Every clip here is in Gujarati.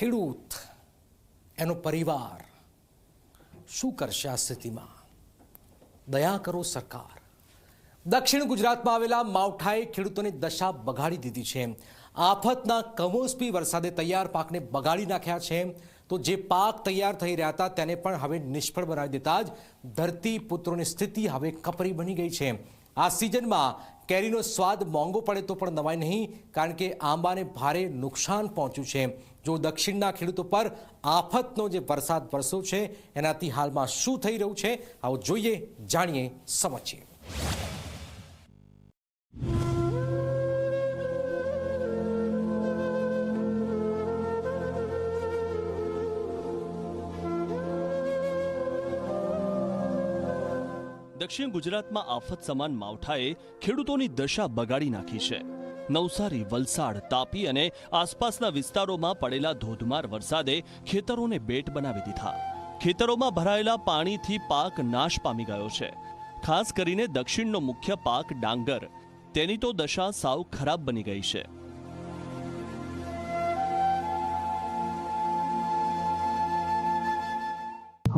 ખેડૂત, એનો પરિવાર શું કરશે આ સ્થિતિમાં? દયા કરો સરકાર. દક્ષિણ ગુજરાતમાં આવેલા માવઠાએ ખેડૂતોની દશા બગાડી દીધી છે. આફતના કમોસમી વરસાદે તૈયાર પાકને બગાડી નાખ્યા છે. તો જે પાક તૈયાર થઈ રહ્યા હતા તેને પણ હવે નિષ્ફળ બનાવી દેતા જ ધરતી પુત્રોની સ્થિતિ હવે કપરી બની ગઈ છે. આ સિઝનમાં કેરીનો સ્વાદ મોંઘો પડે તો પણ નવાય નહીં, કારણ કે આંબાને ભારે નુકસાન પહોંચ્યું છે. જો દક્ષિણના ખેડૂતો પર આફતનો જે વરસાદ વરસ્યો છે, એનાથી હાલમાં શું થઈ રહ્યું છે, આવો જોઈએ, જાણીએ, સમજીએ. દક્ષિણ ગુજરાતમાં આફત સમાન માવઠાએ ખેડૂતોની દશા બગાડી નાખી છે. નવસારી, વલસાડ, તાપી અને આસપાસના વિસ્તારોમાં પડેલા ધોધમાર વરસાદે ખેતરોને બેટ બનાવી દીધા. ખેતરોમાં ભરાયેલા પાણીથી પાક નાશ પામી ગયો છે. ખાસ કરીને દક્ષિણનો મુખ્ય પાક ડાંગર. તેની તો દશા સાવ ખરાબ બની ગઈ છે.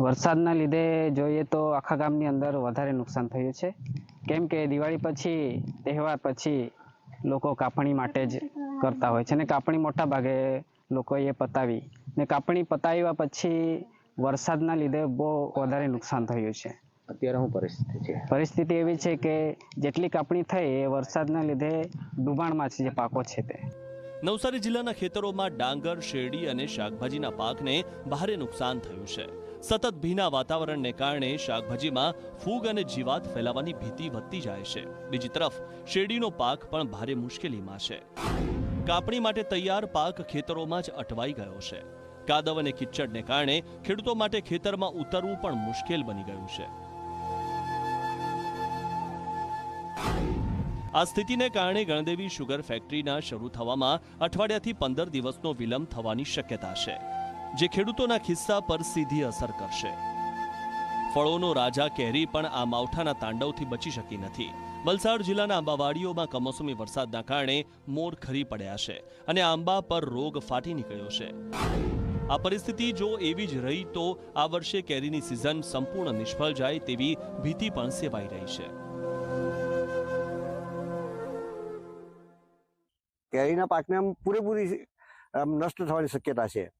વરસાદના લીધે જોઈએ તો આખા ગામની અંદર વધારે નુકસાન થયું છે. કેમ કે દિવાળી પછી તહેવાર પછી લોકો કાપણી માટે જ કરતા હોય છે ને કાપણી મોટા ભાગે લોકોએ પતાવી ને કાપણી પતાવ્યા પછી વરસાદના લીધે બહુ વધારે નુકસાન થયું છે. અત્યારે શું પરિસ્થિતિ છે? પરિસ્થિતિ એવી છે કે જેટલી કાપણી થઈ એ વરસાદના લીધે ડૂબાણમાં છે જે પાકો છે તે. નવસારી જિલ્લાના ખેતરોમાં ડાંગર શેરડી અને શાકભાજીના પાકને ભારે નુકસાન થયું છે. સતત ભીના વાતાવરણને કારણે શાકભાજીમાં ફૂગ અને જીવાત ફેલાવાની ભીતિ વધતી જાય છે. બીજી તરફ, શેરડીનો પાક પણ ભારે મુશ્કેલીમાં છે. કાપણી માટે તૈયાર પાક ખેતરોમાં જ અટવાઈ ગયો છે. કાદવ અને કિચડને કારણે ખેડૂતો માટે ખેતરમાં ઉતરવું પણ મુશ્કેલ બની ગયું છે. આ સ્થિતિને કારણે ગણદેવી શુગર ફેક્ટરીના શરૂ થવામાં અઠવાડિયાથી પંદર દિવસનો વિલંબ થવાની શક્યતા છે. જે ખેડૂતોના ખિસ્સા પર સીધી અસર કરશે. ફળોનો રાજા કેરી પણ આ માવઠાના તાંડવથી બચી શકી નથી. વલસાડ જિલ્લાના આંબાવાડીઓમાં કમોસમી વરસાદના કારણે મોર ખરી પડ્યા છે અને આંબા પર રોગ ફાટી નીકળ્યો છે. આ પરિસ્થિતિ જો એવી જ રહી તો આ વર્ષે કેરીની સિઝન સંપૂર્ણ નિષ્ફળ જાય તેવી ભીતિ પણ સેવાઈ રહી છે. કેરીના પાકને આમ પૂરેપૂરી નષ્ટ થવાની શક્યતા છે.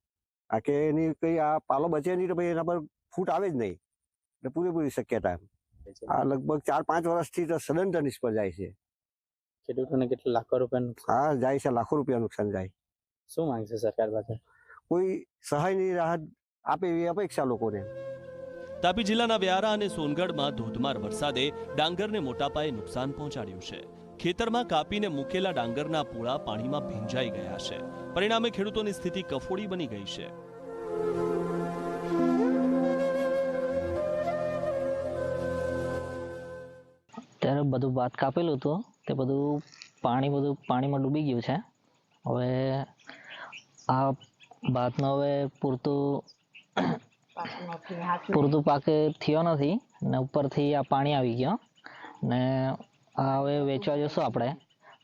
આ કે એની કઈ આ પાલો બચે નહીં તો ભાઈ એના પર ફૂટ આવે જ નહીં. એટલે પૂરેપૂરી શક્યતા આ લગભગ ચાર પાંચ વર્ષથી તો સદંતર નિષ્ફળ જાય છે. ખેડૂતોને કેટલા લાખો રૂપિયા હા જાય છે લાખો રૂપિયા નુકસાન જાય. શું માંગશે સરકાર પાસે? કોઈ સહાયની રાહત આપે એવી અપેક્ષા લોકોને. તાપી જિલ્લાના વ્યારા અને સોનગઢમાં ધોધમાર વરસાદે ડાંગરને મોટા પાયે નુકસાન પહોંચાડ્યું છે. ખેતરમાં કાપીને મૂકેલા ડાંગરના પૂળા પાણીમાં ભીંજાઈ ગયા છે. પરિણામે ખેડૂતોની સ્થિતિ કફોડી બની ગઈ છે. ત્યારે બધું ભાત કાપેલું હતું તે બધું પાણી બધું પાણીમાં ડૂબી ગયું છે. હવે આ ભાતનો હવે પૂરતું પૂરતું પાકે થયો નથી ને ઉપરથી આ પાણી આવી ગયો ને હવે વેચવા જશું આપણે.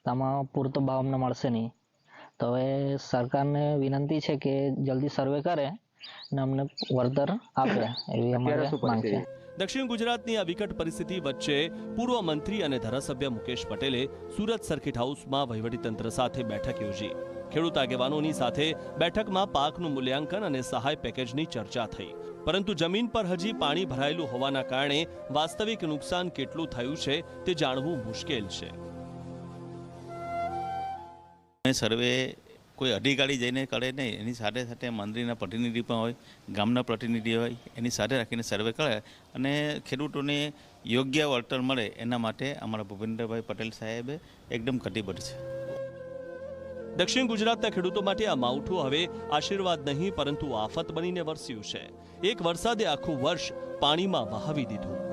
તો આમાં પૂરતો ભાવ અમને મળશે નહીં. તો હવે સરકારને વિનંતી છે કે જલ્દી સર્વે કરે ને અમને વળતર આપે એવી અમારે માંગ છે. દક્ષિણ ગુજરાતની આ વિકટ પરિસ્થિતિ વચ્ચે પૂર્વ મંત્રી અને ધારાસભ્ય મુકેશ પટેલે સુરત સર્કિટ હાઉસમાં વહીવટીતંત્ર સાથે બેઠક યોજી. ખેડૂત આગેવાનોની સાથે બેઠકમાં પાકનું મૂલ્યાંકન અને સહાય પેકેજની ચર્ચા થઈ. પરંતુ જમીન પર હજી પાણી ભરાયેલું હોવાના કારણે વાસ્તવિક નુકસાન કેટલું થયું છે તે જાણવું મુશ્કેલ છે. અને સર્વે કોઈ અધિકારી જઈને કરે નહીં, એની સાથે સાથે મંત્રીના પ્રતિનિધિ પણ હોય, ગામના પ્રતિનિધિ હોય, એની સાથે રાખીને સર્વે કરે અને ખેડૂતોને યોગ્ય વળતર મળે એના માટે અમારા ભૂપેન્દ્રભાઈ પટેલ સાહેબે એકદમ કટિબદ્ધ છે. દક્ષિણ ગુજરાતના ખેડૂતો માટે આ માવઠું હવે આશીર્વાદ નહીં, પરંતુ આફત બનીને વરસ્યું છે. એક વરસાદે આખું વર્ષ પાણીમાં વહાવી દીધું.